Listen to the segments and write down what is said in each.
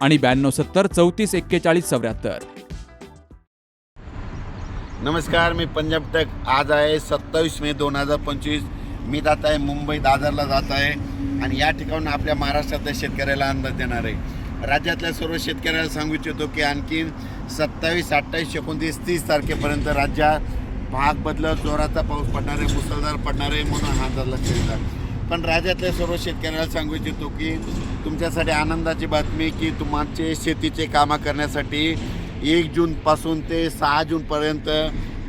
आणि ब्याण्णव सत्तर चौतीस एक्केचाळीस चौऱ्याहत्तर. नमस्कार मी पंजाब टेक आज आहे सत्तावीस मे दोन हजार पंचवीस. मी जात आहे मुंबई दादरला जात आहे. आणि या ठिकाणून आपल्या महाराष्ट्रातल्या शेतकऱ्याला अंदाज देणार आहे. राज्यातल्या सर्व शेतकऱ्याला सांगू इच्छितो की आणखीन सत्तावीस अठ्ठावीस एकोणतीस तीस तारखेपर्यंत राज्यात भाग बदलत जोराचा पाऊस पडणार आहे मुसळधार पडणार आहे म्हणून हा अंदाज लक्षात येतात पण राज्यातल्या सर्व शेतकऱ्याला सांगू इच्छितो की तुमच्यासाठी आनंदाची बातमी की तुमचे शेतीचे कामं करण्यासाठी एक जूनपासून ते सहा जूनपर्यंत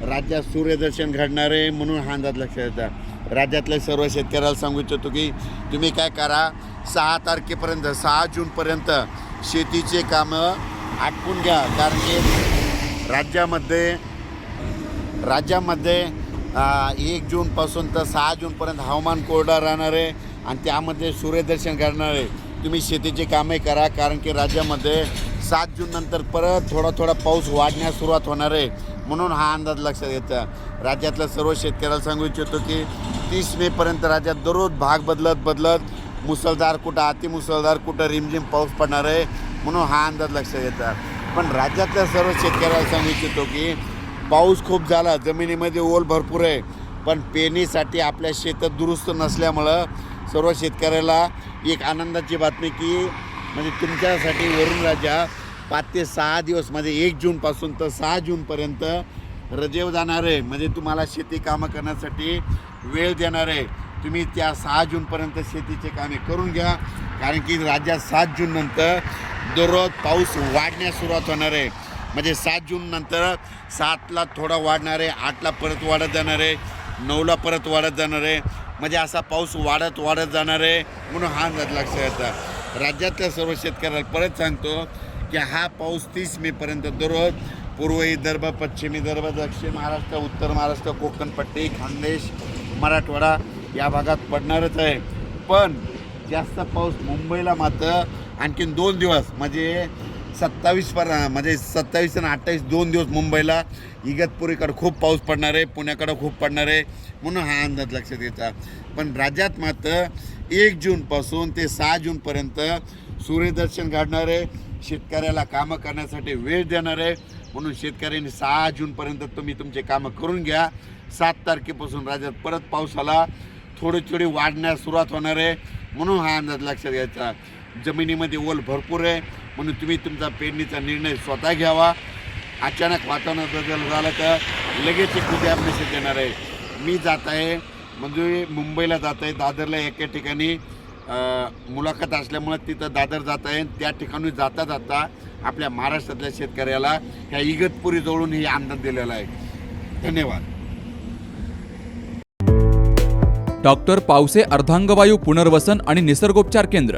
राज्यात सूर्यदर्शन घडणार आहे म्हणून हा अंदाज लक्षात येतात राज्यातल्या सर्व शेतकऱ्याला सांगू इच्छितो की तुम्ही काय करा सहा तारखेपर्यंत सहा जूनपर्यंत शेतीचे कामं आटपून घ्या. कारण की राज्यामध्ये राज्यामध्ये एक जूनपासून तर सहा जूनपर्यंत हवामान कोरडा राहणार आहे आणि त्यामध्ये सूर्यदर्शन करणार आहे. तुम्ही शेतीची कामे करा कारण की राज्यामध्ये सात जूननंतर परत थोडा थोडा पाऊस वाढण्यास सुरुवात होणार आहे. म्हणून हा अंदाज लक्षात येतो. राज्यातल्या सर्व शेतकऱ्याला सांगू इच्छितो की तीस मेपर्यंत राज्यात दररोज भाग बदलत बदलत मुसळधार कुठं अतिमुसळधार कुठं रिमझिम पाऊस पडणार आहे. म्हणून हा अंदाज लक्षात येतात पण राज्यातल्या सर्व शेतकऱ्याला सांगू इच्छितो की पाऊस खूप झाला जमिनीमध्ये ओल भरपूर आहे. पण पेरणीसाठी आपल्या शेतात दुरुस्त नसल्यामुळं सर्व शेतकऱ्याला एक आनंदाची बातमी की म्हणजे तुमच्यासाठी वरून राजा पाच ते सहा दिवस म्हणजे एक जूनपासून तर सहा जूनपर्यंत रजेव जाणार आहे. म्हणजे तुम्हाला शेती कामं करण्यासाठी वेळ देणार आहे. तुम्ही त्या सहा जूनपर्यंत शेतीचे कामे करून घ्या. कारण की राज्यात सात जूननंतर दररोज पाऊस वाढण्यास सुरुवात होणार आहे. म्हणजे सात जून नंतर सातला थोडा वाढणार आहे आठला परत वाढत जाणार आहे नऊला परत वाढत जाणार आहे. म्हणजे असा पाऊस वाढत वाढत जाणार आहे म्हणून हा अंदाज लक्षात येतात राज्यातल्या सर्व शेतकऱ्याला परत सांगतो की हा पाऊस तीस मेपर्यंत दररोज पूर्व विदर्भ पश्चिम विदर्भ दक्षिण महाराष्ट्र उत्तर महाराष्ट्र कोकणपट्टी खानदेश मराठवाडा या भागात पडणारच आहे. पण जास्त पाऊस मुंबईला मात्र आणखीन दोन दिवस म्हणजे सत्तावीस पर म्हणजे सत्तावीस आणि अठ्ठावीस दोन दिवस मुंबईला. इगतपुरीकडं खूप पाऊस पडणार आहे पुण्याकडं खूप पडणार आहे म्हणून हा अंदाज लक्षात घ्यायचा पण राज्यात मात्र एक जूनपासून ते सहा जूनपर्यंत सूर्यदर्शन घडणार आहे. शेतकऱ्याला कामं करण्यासाठी वेळ देणार आहे. म्हणून शेतकऱ्यांनी सहा जूनपर्यंत तुम्ही तुमचे कामं करून घ्या. सात तारखेपासून राज्यात परत पावसाला थोडी थोडी वाढण्यास सुरुवात होणार आहे. म्हणून हा अंदाज लक्षात घ्यायचा जमिनीमध्ये ओल भरपूर आहे. म्हणून तुम्ही तुमचा पेरणीचा निर्णय स्वतः घ्यावा. अचानक वातावरण बदल झालं तर लगेच एक उद्या मेसेज देणार आहे. मी जात आहे म्हणजे मुंबईला जात आहे दादरला एका ठिकाणी मुलाखत असल्यामुळे तिथं दादर जात आहे त्या ठिकाणी जाता जाता आपल्या महाराष्ट्रातल्या शेतकऱ्याला ह्या इगतपुरी जवळून ही अंदाज दिलेला आहे. धन्यवाद. डॉक्टर पावसे अर्धांगवायू पुनर्वसन आणि निसर्गोपचार केंद्र.